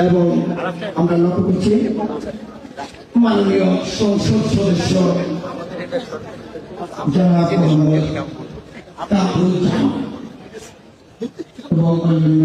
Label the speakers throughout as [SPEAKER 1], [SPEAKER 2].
[SPEAKER 1] এবং আমরা লক্ষ্য করছি মাননীয় সংসদ সদস্য মোহাম্মদ এবং অন্যান্য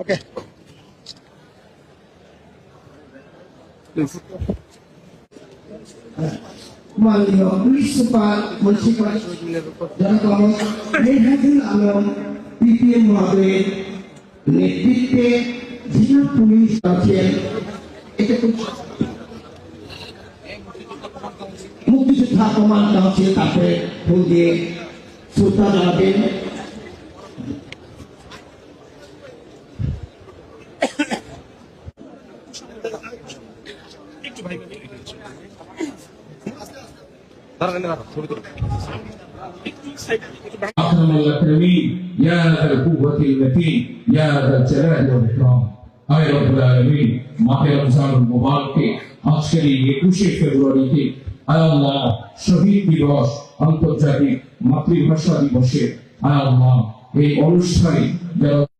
[SPEAKER 1] বর্তমান মাননীয় পুলিশ সুপার মুন্সিপাল জনগণ মেহরাজুল আলম, পিপিএম মহোদয়ের নেতৃত্বে জেলা পুলিশ আছেন, এটা খুব মুক্তিযোদ্ধা কমান্ড কাউন্সিল তারপরে ফুল দিয়ে শ্রদ্ধা জানাবেন।
[SPEAKER 2] أكرم الأكرمين يا ذا القوة المتين يا ذا الجلال والإكرام আয় রব্বুল আলামিন মাহে রমজান মুবারকে আজকের এই একুশে ফেব্রুয়ারিতে আয় আল্লাহ শহীদ দিবস আন্তর্জাতিক মাতৃভাষা দিবসে আয় আল্লাহ এই অনুষ্ঠানে যারা